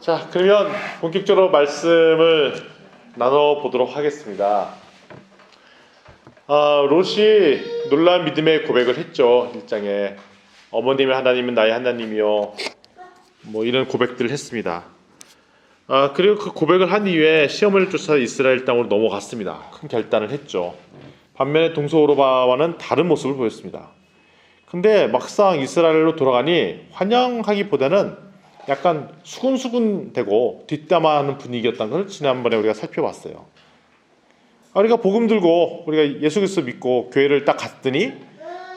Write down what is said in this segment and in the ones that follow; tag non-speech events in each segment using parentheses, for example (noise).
자, 그러면 본격적으로 말씀을 나눠보도록 하겠습니다. 아, 롯이 놀라운 믿음의 고백을 했죠. 일장에 어머님의 하나님은 나의 하나님이요. 뭐 이런 고백들을 했습니다. 아, 그리고 그 고백을 한 이후에 시험을 쫓아 이스라엘 땅으로 넘어갔습니다. 큰 결단을 했죠. 반면에 동서오로바와는 다른 모습을 보였습니다. 근데 막상 이스라엘로 돌아가니 환영하기보다는 약간 수군수군되고 뒷담화하는 분위기였다는 걸 지난번에 우리가 살펴봤어요. 아, 우리가 복음 들고 우리가 예수 그리스도 믿고 교회를 딱 갔더니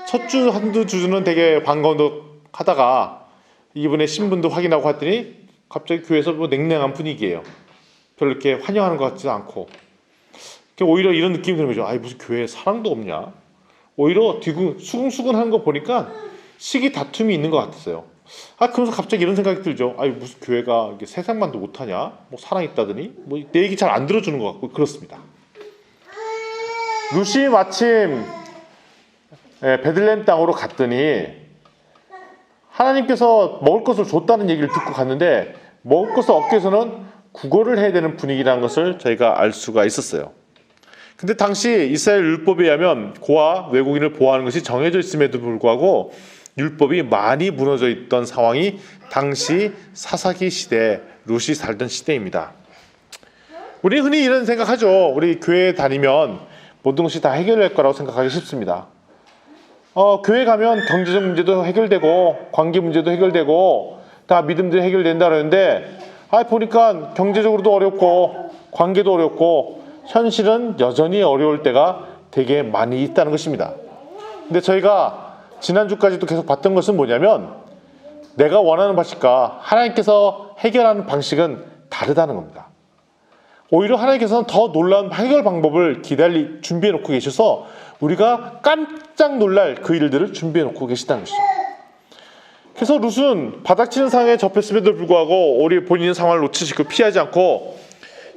첫 주 한두 주는 되게 반가운덕 하다가 이분의 신분도 확인하고 했더니 갑자기 교회에서 뭐 냉랭한 분위기예요. 별로 이렇게 환영하는 것 같지도 않고 오히려 이런 느낌이 드는 거죠. 아이 무슨 교회에 사랑도 없냐? 오히려 뒤구 수근수근하는 거 보니까 시기 다툼이 있는 것 같았어요. 아 그러면서 갑자기 이런 생각이 들죠. 아이 무슨 교회가 이게 세상만도 못하냐? 뭐 사랑 있다더니 뭐 내 얘기 잘 안 들어주는 것 같고 그렇습니다. 루시 마침 예, 베들레헴 땅으로 갔더니 하나님께서 먹을 것을 줬다는 얘기를 듣고 갔는데 먹을 것을 얻기 위해서는 구걸을 해야 되는 분위기라는 것을 저희가 알 수가 있었어요. 근데 당시 이스라엘 율법에 의하면 고아 외국인을 보호하는 것이 정해져 있음에도 불구하고 율법이 많이 무너져 있던 상황이 당시 사사기 시대 룻이 살던 시대입니다. 우리 흔히 이런 생각하죠. 우리 교회 다니면 모든 것이 다 해결될 거라고 생각하기 쉽습니다. 어, 교회 가면 경제적 문제도 해결되고 관계 문제도 해결되고 다 믿음들이 해결된다 그러는데 아 보니까 경제적으로도 어렵고 관계도 어렵고 현실은 여전히 어려울 때가 되게 많이 있다는 것입니다. 근데 저희가 지난주까지도 계속 봤던 것은 뭐냐면 내가 원하는 방식과 하나님께서 해결하는 방식은 다르다는 겁니다. 오히려 하나님께서는 더 놀라운 해결 방법을 기다리 준비해 놓고 계셔서 우리가 깜짝 놀랄 그 일들을 준비해 놓고 계시다는 것이죠. 그래서 룻은 바닥치는 상황에 접했음에도 불구하고 우리 본인의 상황을 놓치시고 피하지 않고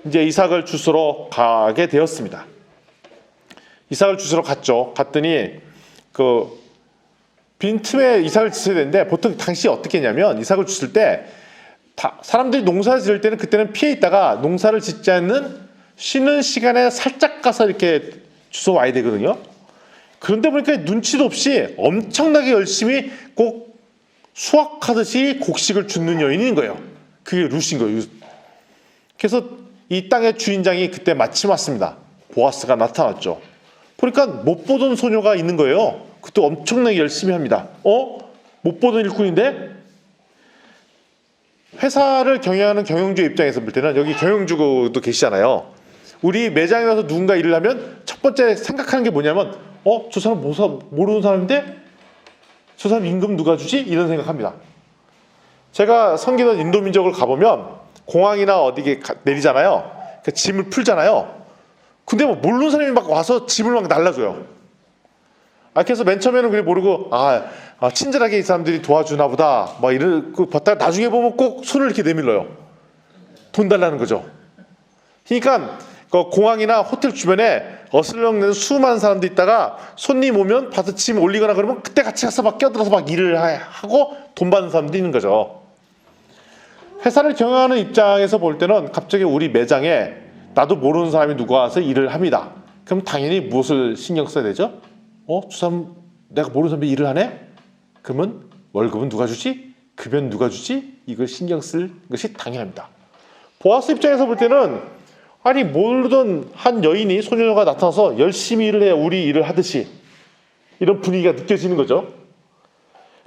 이제 이삭을 주스러 가게 되었습니다. 이삭을 주스러 갔죠. 갔더니 그 빈틈에 이삭을 주셔야 되는데 보통 당시 어떻게 했냐면 이삭을 주실 때 다, 사람들이 농사를 지을 때는 그때는 피해 있다가 농사를 짓지 않는 쉬는 시간에 살짝 가서 이렇게 주워 와야 되거든요. 그런데 보니까 눈치도 없이 엄청나게 열심히 꼭 수확하듯이 곡식을 줍는 여인인 거예요. 그게 루시인 거예요. 그래서 이 땅의 주인장이 그때 마침 왔습니다. 보아스가 나타났죠. 보니까 못 보던 소녀가 있는 거예요. 그때 엄청나게 열심히 합니다. 어? 못 보던 일꾼인데? 회사를 경영하는 경영주 입장에서 볼 때는 여기 경영주도 계시잖아요. 우리 매장에 가서 누군가 일을 하면 첫 번째 생각하는 게 뭐냐면 어? 저 사람 모르는 사람인데? 저 사람 임금 누가 주지? 이런 생각합니다. 제가 섬기던 인도 민족을 가보면 공항이나 어디에 내리잖아요. 그 짐을 풀잖아요. 근데 뭐 모르는 사람이 막 와서 짐을 막 날라줘요. 아, 그래서 맨 처음에는 그게 모르고 아, 아, 친절하게 이 사람들이 도와주나 보다. 막그 봤다가 나중에 보면 꼭 손을 이렇게 내밀어요. 돈 달라는 거죠. 그러니까 그 공항이나 호텔 주변에 어슬렁대는 수많은 사람도 있다가 손님 오면 짐 올리거나 그러면 그때 같이 가서 막 껴들어서 막 일을 하고 돈 받는 사람도 있는 거죠. 회사를 경영하는 입장에서 볼 때는 갑자기 우리 매장에 나도 모르는 사람이 누가 와서 일을 합니다. 그럼 당연히 무엇을 신경 써야 되죠? 어? 저 사람 내가 모르는 사람이 일을 하네? 그러면 월급은 누가 주지? 급여는 누가 주지? 이걸 신경 쓸 것이 당연합니다. 보아스 입장에서 볼 때는 아니 모르던 한 여인이 소녀가 나타나서 열심히 일을 해 우리 일을 하듯이 이런 분위기가 느껴지는 거죠.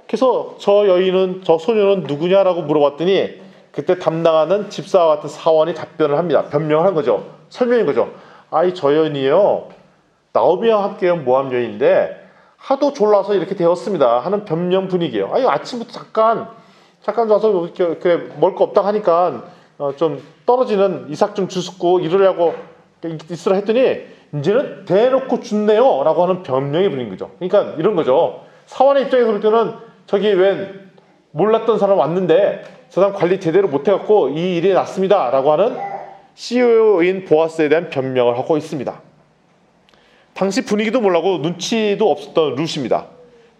그래서 저 여인은 저 소녀는 누구냐라고 물어봤더니 그때 담당하는 집사와 같은 사원이 답변을 합니다. 변명을 한 거죠. 설명인 거죠. 아이 저 여인이요. 나오미와 함께 온 모함 여인인데 하도 졸라서 이렇게 되었습니다. 하는 변명 분위기예요. 아니 아침부터 잠깐 잠깐 와서 이렇게 그래 먹을 거 없다 하니까 어, 좀 떨어지는 이삭 좀 주스고 이러려고 있으라 했더니 이제는 대놓고 준네요라고 하는 변명이 분인 거죠. 그러니까 이런 거죠. 사원의 입장에서 볼 때는 저기 웬 몰랐던 사람 왔는데 저 사람 관리 제대로 못 해갖고 이 일이 났습니다라고 하는 CEO인 보아스에 대한 변명을 하고 있습니다. 당시 분위기도 몰라고 눈치도 없었던 루시입니다.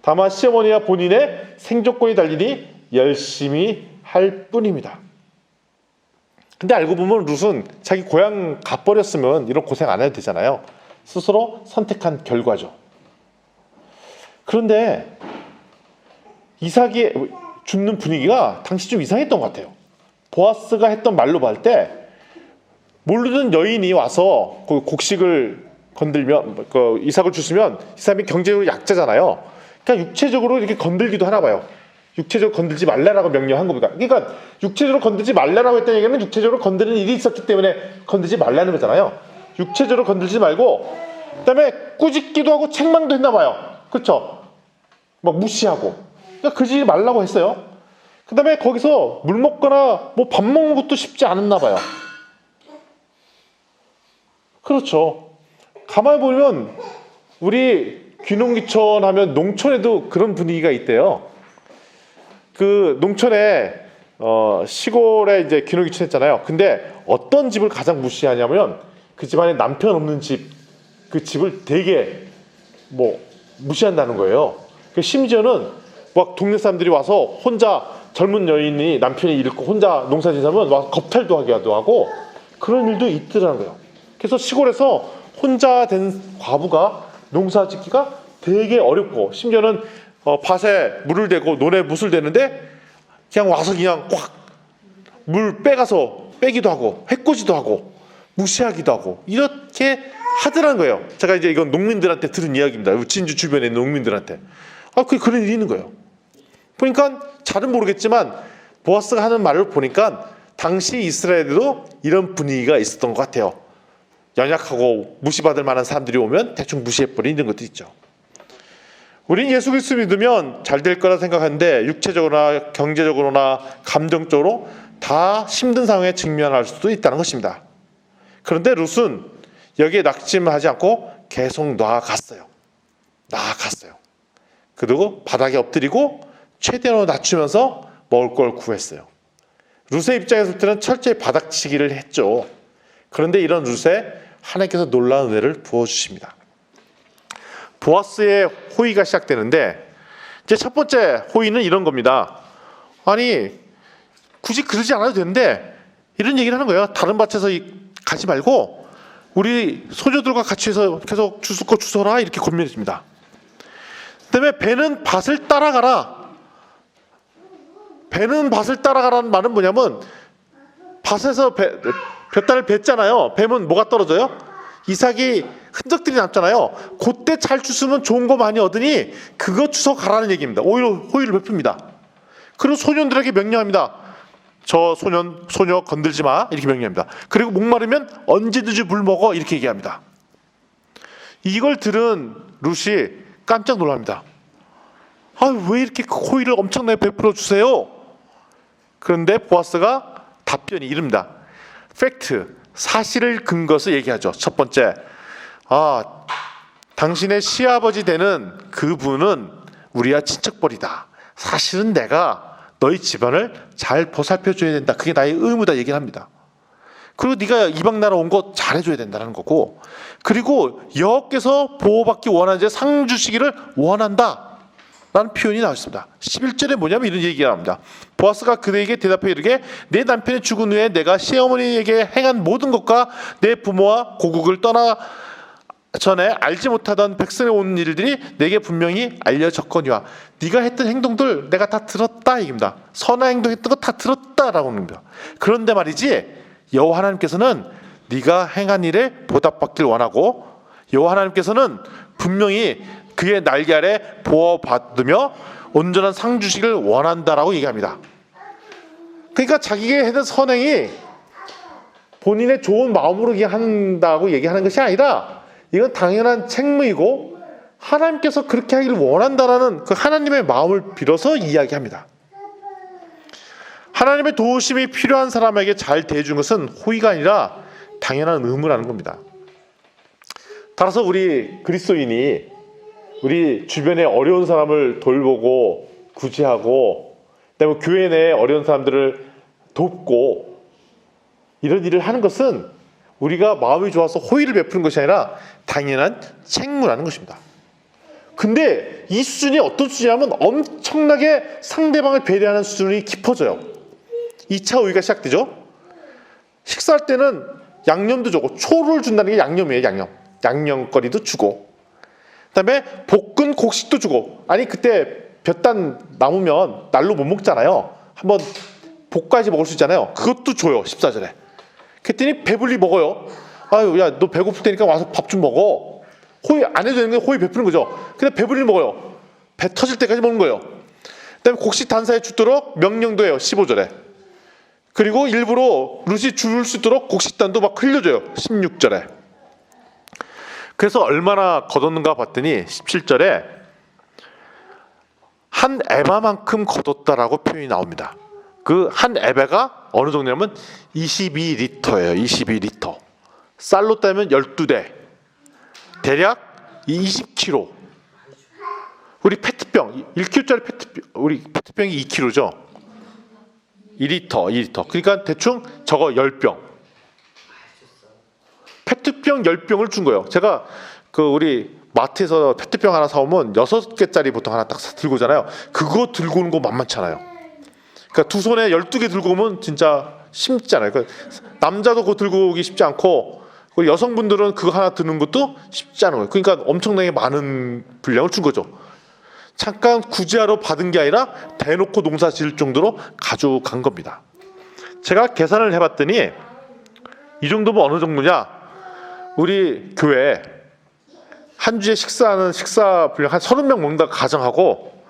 다만 시어머니와 본인의 생존권이 달리니 열심히 할 뿐입니다. 근데 알고 보면 룻은 자기 고향 가버렸으면 이런 고생 안 해도 되잖아요. 스스로 선택한 결과죠. 그런데 이삭이 죽는 분위기가 당시 좀 이상했던 것 같아요. 보아스가 했던 말로 볼 때 모르는 여인이 와서 그 곡식을 건들면 그 이삭을 주시면 이 사람이 경제적으로 약자잖아요. 그러니까 육체적으로 이렇게 건들기도 하나 봐요. 육체적으로 건들지 말라라고 명령한 겁니다. 그러니까 육체적으로 건들지 말라라고 했다는 얘기는 육체적으로 건드는 일이 있었기 때문에 건들지 말라는 거잖아요. 육체적으로 건들지 말고 그다음에 꾸짖기도 하고 책망도 했나 봐요. 그렇죠? 막 무시하고 그러니까 그러지 말라고 했어요. 그다음에 거기서 물 먹거나 뭐 밥 먹는 것도 쉽지 않았나 봐요. 그렇죠. 가만히 보면 우리 귀농귀촌 하면 농촌에도 그런 분위기가 있대요. 그 농촌에 어, 시골에 이제 귀농귀촌 했잖아요. 근데 어떤 집을 가장 무시하냐면 그 집안에 남편 없는 집, 그 집을 되게 뭐 무시한다는 거예요. 그 심지어는 막 동네 사람들이 와서 혼자 젊은 여인이 남편이 잃고 혼자 농사 짓으면 와서 겁탈도 하기도 하고 그런 일도 있더라는 거예요. 그래서 시골에서 혼자 된 과부가 농사 짓기가 되게 어렵고 심지어는 어, 밭에 물을 대고 논에 묻을 대는데 그냥 와서 그냥 꽉 물 빼가서 빼기도 하고 해코지도 하고 무시하기도 하고 이렇게 하더라는 거예요. 제가 이제 이건 농민들한테 들은 이야기입니다. 진주 주변에 있는 농민들한테 아, 그 그런 일이 있는 거예요. 보니까 잘은 모르겠지만 보아스가 하는 말을 보니까 당시 이스라엘에도 이런 분위기가 있었던 것 같아요. 연약하고 무시받을 만한 사람들이 오면 대충 무시해버리는 것도 있죠. 우린 예수 그리스도 믿으면 잘 될 거라 생각하는데 육체적으로나 경제적으로나 감정적으로 다 힘든 상황에 직면할 수도 있다는 것입니다. 그런데 룻은 여기에 낙심하지 않고 계속 나아갔어요. 나아갔어요. 그리고 바닥에 엎드리고 최대로 낮추면서 먹을 걸 구했어요. 룻의 입장에서 볼 때는 철저히 바닥치기를 했죠. 그런데 이런 룻에 하나님께서 놀라운 은혜를 부어주십니다. 보아스의 호의가 시작되는데 이제 첫 번째 호의는 이런 겁니다. 아니 굳이 그러지 않아도 되는데 이런 얘기를 하는 거예요. 다른 밭에서 이- 가지 말고 우리 소녀들과 같이 해서 계속 주술 거 주서라 이렇게 권면해줍니다. 그다음에 배는 밭을 따라가라. 배는 밭을 따라가라는 말은 뭐냐면 밭에서 배, 볕단을 뱉잖아요. 뱀은 뭐가 떨어져요? 이삭이 흔적들이 남잖아요. 그때 잘 주스면 좋은 거 많이 얻으니 그거 주워 가라는 얘기입니다. 오히려 호의를 베풉니다. 그리고 소년들에게 명령합니다. 저 소년 소녀 건들지 마 이렇게 명령합니다. 그리고 목마르면 언제든지 물 먹어 이렇게 얘기합니다. 이걸 들은 루시 깜짝 놀랍니다. 아 왜 이렇게 호의를 엄청나게 베풀어 주세요? 그런데 보아스가 답변이 이릅니다. 팩트, 사실을 근거해서 얘기하죠. 첫 번째, 아, 당신의 시아버지 되는 그분은 우리와 친척벌이다. 사실은 내가 너희 집안을 잘 보살펴 줘야 된다. 그게 나의 의무다 얘기를 합니다. 그리고 네가 이방 나라 온 거 잘해줘야 된다는 거고, 그리고 여호께서 보호받기 원하는 자상 주시기를 원한다. 라는 표현이 나왔습니다. 11절에 뭐냐면 이런 얘기가 나옵니다. 보아스가 그에게 대답해 이르게 내 남편이 죽은 후에 내가 시어머니에게 행한 모든 것과 내 부모와 고국을 떠나 전에 알지 못하던 백성에 온 일들이 내게 분명히 알려졌거니와 네가 했던 행동들 내가 다 들었다 얘기입니다. 선한 행동했던 거 다 들었다라고 겁니다. 그런데 말이지 여호와 하나님께서는 네가 행한 일에 보답받길 원하고 여호와 하나님께서는 분명히 그의 날개 아래 보호받으며 온전한 상 주시길 원한다라고 얘기합니다. 그러니까 자기가 했던 선행이 본인의 좋은 마음으로 한다고 얘기하는 것이 아니라 이건 당연한 책무이고 하나님께서 그렇게 하기를 원한다라는 그 하나님의 마음을 빌어서 이야기합니다. 하나님의 도우심이 필요한 사람에게 잘 대해준 것은 호의가 아니라 당연한 의무라는 겁니다. 따라서 우리 그리스도인이 우리 주변에 어려운 사람을 돌보고 구제하고 그다음에 교회 내에 어려운 사람들을 돕고 이런 일을 하는 것은 우리가 마음이 좋아서 호의를 베푸는 것이 아니라 당연한 책무라는 것입니다. 근데 이 수준이 어떤 수준이냐면 엄청나게 상대방을 배려하는 수준이 깊어져요. 2차 호의가 시작되죠. 식사할 때는 양념도 주고 초를 준다는 게 양념이에요 양념 양념거리도 주고 그다음에 볶은 곡식도 주고. 아니 그때 볕단 남으면 날로 못 먹잖아요. 한번 볶아야지 먹을 수 있잖아요. 그것도 줘요 14절에. 그랬더니 배불리 먹어요. 아유 야 너 배고플 테니까 와서 밥 좀 먹어. 호의 안 해도 되는 게 호의 베푸는 거죠. 근데 배불리 먹어요. 배 터질 때까지 먹는 거예요. 그다음에 곡식 단사에 주도록 명령도 해요 15절에. 그리고 일부러 룻이 줄수 있도록 곡식단도 막 흘려줘요 16절에 그래서 얼마나 걷었는가 봤더니 17절에 한 에바만큼 걷었다라고 표현이 나옵니다. 그 한 에바가 어느 정도냐면 22리터예요. 22리터. 쌀로 따면 12대. 대략 20kg 우리 페트병 1kg짜리 페트병 우리 페트병이 2kg죠? 2리터 2리터. 그러니까 대충 저거 10병 페트병 10병을 준 거예요. 제가 그 우리 마트에서 페트병 하나 사오면 6개짜리 보통 하나 딱 들고 오잖아요. 그거 들고 오는 거 만만찮아요. 그러니까 두 손에 12개 들고 오면 진짜 쉽지 않아요. 그러니까 남자도 그거 들고 오기 쉽지 않고 여성분들은 그거 하나 드는 것도 쉽지 않은 거예요. 그러니까 엄청나게 많은 분량을 준 거죠. 잠깐 구제하러 받은 게 아니라 대놓고 농사 지을 정도로 가져간 겁니다. 제가 계산을 해봤더니 이 정도면 어느 정도냐? 우리 교회 한 주에 식사하는 식사 분량 한 서른 명 먹는다 가정하고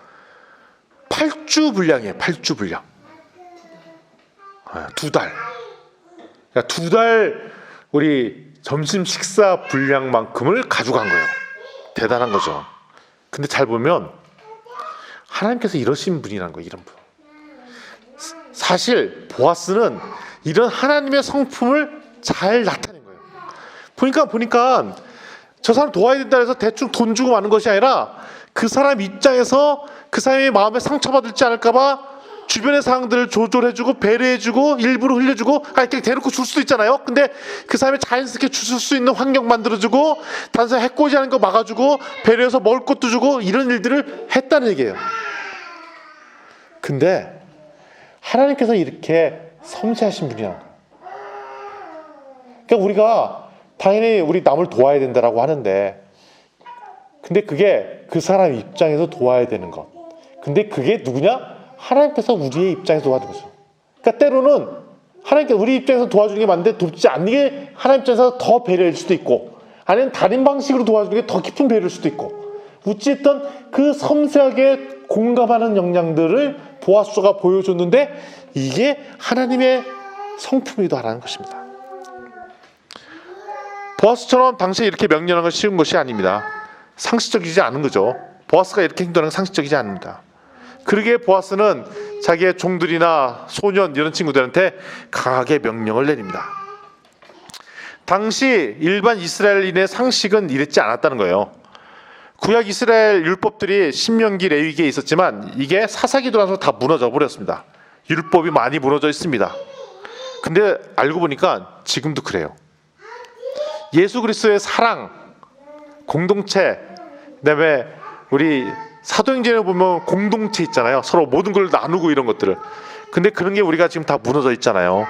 8주 분량이에요. 8주 분량. 아, 두 달. 그러니까 두 달 우리 점심 식사 분량만큼을 가져간 거예요. 대단한 거죠. 근데 잘 보면 하나님께서 이러신 분이라는 거예요. 이런 분. 사실 보아스는 이런 하나님의 성품을 잘 거예요. 보니까 보니까 저 사람 도와야 된다 해서 대충 돈 주고 마는 것이 아니라 그 사람 입장에서 그 사람의 마음에 상처받을지 않을까봐 주변의 상황들을 조절해주고 배려해주고 일부러 흘려주고 아니 그냥 대놓고 줄 수도 있잖아요. 근데 그 사람이 자연스럽게 줄수 있는 환경 만들어주고 단순히 해코지하는 거 막아주고 배려해서 먹을 것도 주고 이런 일들을 했다는 얘기예요. 근데 하나님께서 이렇게 섬세하신 분이야. 그러니까 우리가 당연히 우리 남을 도와야 된다라고 하는데 근데 그게 그 사람 입장에서 도와야 되는 것. 근데 그게 누구냐? 하나님께서 우리의 입장에서 도와주는 거죠. 그러니까 때로는 하나님께서 우리 입장에서 도와주는 게 맞는데 돕지 않는 게 하나님 입장에서 더 배려일 수도 있고 아니면 다른 방식으로 도와주는 게 더 깊은 배려일 수도 있고 어찌됐든 그 섬세하게 공감하는 역량들을 보아수가 보여줬는데 이게 하나님의 성품이다라는 것입니다. 보아스처럼 당시에 이렇게 명령하는 건 쉬운 것이 아닙니다. 상식적이지 않은 거죠. 보아스가 이렇게 행동하는 건 상식적이지 않습니다. 그러기에 보아스는 자기의 종들이나 소년 이런 친구들한테 강하게 명령을 내립니다. 당시 일반 이스라엘인의 상식은 이랬지 않았다는 거예요. 구약 이스라엘 율법들이 신명기 레위기에 있었지만 이게 사사기 들어서 다 무너져 버렸습니다. 율법이 많이 무너져 있습니다. 근데 알고 보니까 지금도 그래요. 예수 그리스도의 사랑, 공동체, 그다음에 우리 사도행전에 보면 공동체 있잖아요. 서로 모든 걸 나누고 이런 것들을. 근데 그런 게 우리가 지금 다 무너져 있잖아요.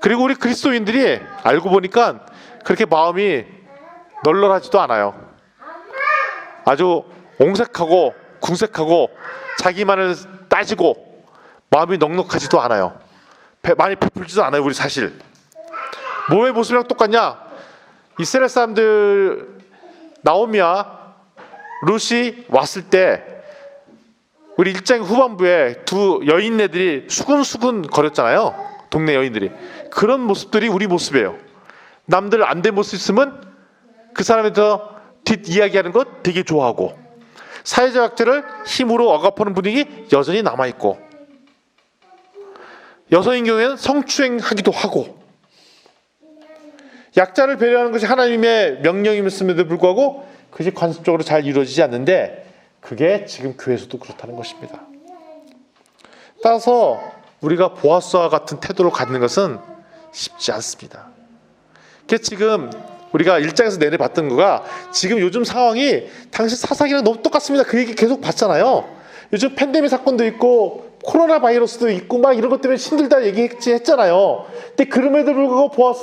그리고 우리 그리스도인들이 알고 보니까 그렇게 마음이 널널하지도 않아요. 아주 옹색하고 궁색하고 자기만을 따지고 마음이 넉넉하지도 않아요. 배- 많이 베풀지도 않아요. 우리 사실. 뭐의 모습이랑 똑같냐? 이스라엘 사람들 나오미야 룻이 왔을 때 우리 일장 후반부에 두 여인네들이 수근수근 거렸잖아요. 동네 여인들이 그런 모습들이 우리 모습이에요. 남들 안 된 모습 있으면 그 사람에 대해서 뒷 이야기하는 것 되게 좋아하고 사회적 약자를 힘으로 억압하는 분위기 여전히 남아 있고 여성인 경우에는 성추행하기도 하고 약자를 배려하는 것이 하나님의 명령임에도 불구하고 그것이 관습적으로 잘 이루어지지 않는데 그게 지금 교회에서도 그렇다는 것입니다. 따라서 우리가 보아스와 같은 태도를 갖는 것은 쉽지 않습니다. 그 지금 우리가 일장에서 내내 봤던 거가 지금 요즘 상황이 당시 사사기랑 너무 똑같습니다. 그 얘기 계속 봤잖아요. 요즘 팬데믹 사건도 있고 코로나 바이러스도 있고 막 이런 것 때문에 힘들다 얘기했지 했잖아요. 근데 그럼에도 불구하고 보았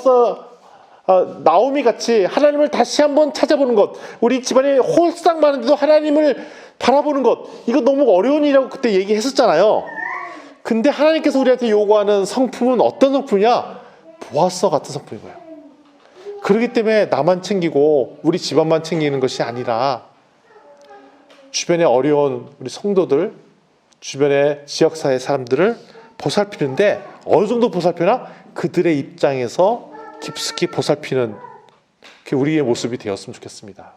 어 아, 나오미 같이 하나님을 다시 한번 찾아보는 것, 우리 집안에 홀싹 많은데도 하나님을 바라보는 것, 이거 너무 어려운 일이라고 그때 얘기했었잖아요. 근데 하나님께서 우리한테 요구하는 성품은 어떤 성품이냐? 보았어 같은 성품인 거예요. 그렇기 때문에 나만 챙기고 우리 집안만 챙기는 것이 아니라 주변에 어려운 우리 성도들, 주변의 지역사회 사람들을 보살피는데 어느 정도 보살피나 그들의 입장에서 깊숙이 보살피는 그게 우리의 모습이 되었으면 좋겠습니다.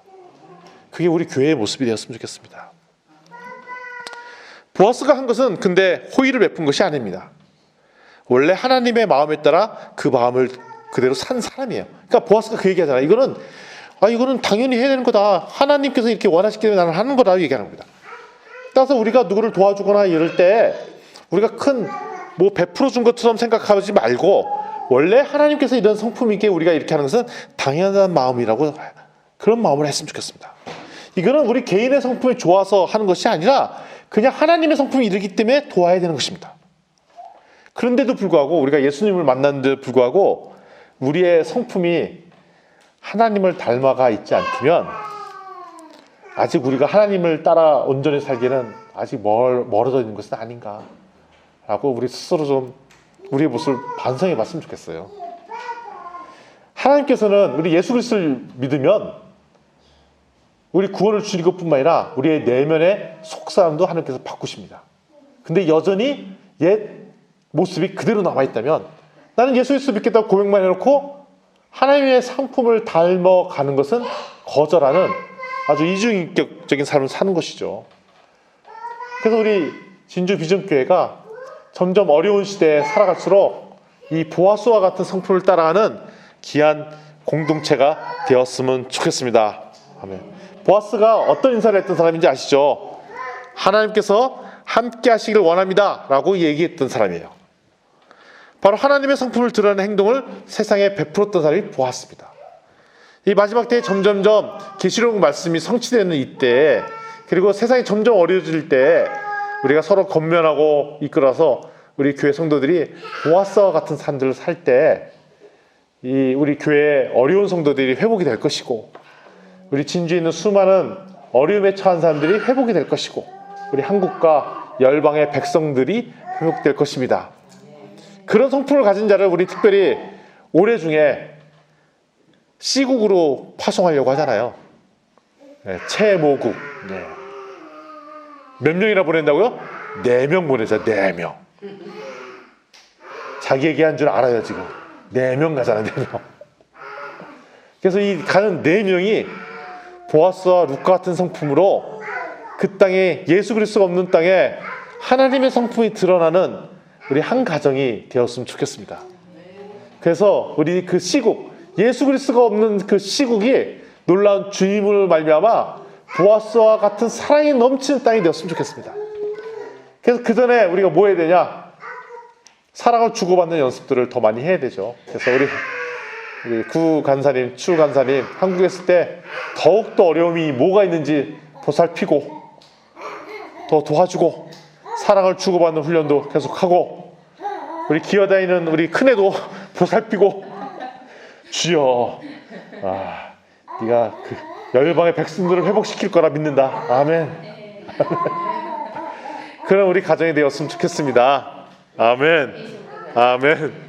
그게 우리 교회의 모습이 되었으면 좋겠습니다. 보아스가 한 것은 근데 호의를 베푼 것이 아닙니다. 원래 하나님의 마음에 따라 그 마음을 그대로 산 사람이에요. 그러니까 보아스가 그 얘기하잖아요. 이거는 아 이거는 당연히 해야 되는 거다. 하나님께서 이렇게 원하시기 때문에 나는 하는 거다 얘기하는 겁니다. 따라서 우리가 누구를 도와주거나 이럴 때 우리가 큰 뭐 베풀어 준 것처럼 생각하지 말고 원래 하나님께서 이런 성품이게 우리가 이렇게 하는 것은 당연한 마음이라고 그런 마음을 했으면 좋겠습니다. 이거는 우리 개인의 성품이 좋아서 하는 것이 아니라 그냥 하나님의 성품이 이르기 때문에 도와야 되는 것입니다. 그런데도 불구하고 우리가 예수님을 만났는데도 불구하고 우리의 성품이 하나님을 닮아가 있지 않다면 아직 우리가 하나님을 따라 온전히 살기는 아직 멀, 멀어져 있는 것은 아닌가 라고 우리 스스로 좀 우리의 모습을 반성해 봤으면 좋겠어요. 하나님께서는 우리 예수 그리스도를 믿으면 우리 구원을 주신 것뿐만 아니라 우리의 내면의 속사람도 하나님께서 바꾸십니다. 근데 여전히 옛 모습이 그대로 남아 있다면 나는 예수 그리스도 믿겠다고 고백만 해놓고 하나님의 상품을 닮아가는 것은 거절하는 아주 이중인격적인 삶을 사는 것이죠. 그래서 우리 진주 비전교회가 점점 어려운 시대에 살아갈수록 이 보아스와 같은 성품을 따라가는 귀한 공동체가 되었으면 좋겠습니다. 아멘. 보아스가 어떤 인사를 했던 사람인지 아시죠? 하나님께서 함께 하시길 원합니다. 라고 얘기했던 사람이에요. 바로 하나님의 성품을 드러내는 행동을 세상에 베풀었던 사람이 보았습니다. 이 마지막 때에 점점점 계시록 말씀이 성취되는 이때 그리고 세상이 점점 어려워질 때 우리가 서로 건면하고 이끌어서 우리 교회 성도들이 보아스와 같은 삶들을 살 때 이 우리 교회 어려운 성도들이 회복이 될 것이고 우리 진주에 있는 수많은 어려움에 처한 사람들이 회복이 될 것이고 우리 한국과 열방의 백성들이 회복될 것입니다. 그런 성품을 가진 자를 우리 특별히 올해 중에 C국으로 파송하려고 하잖아요. 네, 최모국. 네. 몇 명이나 보낸다고요? 네명 보내자, 네 명. 자기 얘기한 줄 알아요, 지금. 네 명 가잖아, 네 명. 그래서 이 가는 네 명이 보아스와 루카 같은 성품으로 그 땅에 예수 그리스도가 없는 땅에 하나님의 성품이 드러나는 우리 한 가정이 되었으면 좋겠습니다. 그래서 우리 그 시국 예수 그리스도가 없는 그 시국이 놀라운 주임을 말미암아 보아스와 같은 사랑이 넘치는 땅이 되었으면 좋겠습니다. 그래서 그 전에 우리가 뭐 해야 되냐? 사랑을 주고받는 연습들을 더 많이 해야 되죠. 그래서 우리 우리 구 간사님, 추 간사님 한국에 있을 때 더욱 더 어려움이 뭐가 있는지 보살피고 더 도와주고 사랑을 주고받는 훈련도 계속하고 우리 기어다니는 우리 큰애도 (laughs) 보살피고 주여 아 네가 그 열방의 백성들을 회복시킬 거라 믿는다 아멘 그런 우리 가정이 되었으면 좋겠습니다. 아멘. 아멘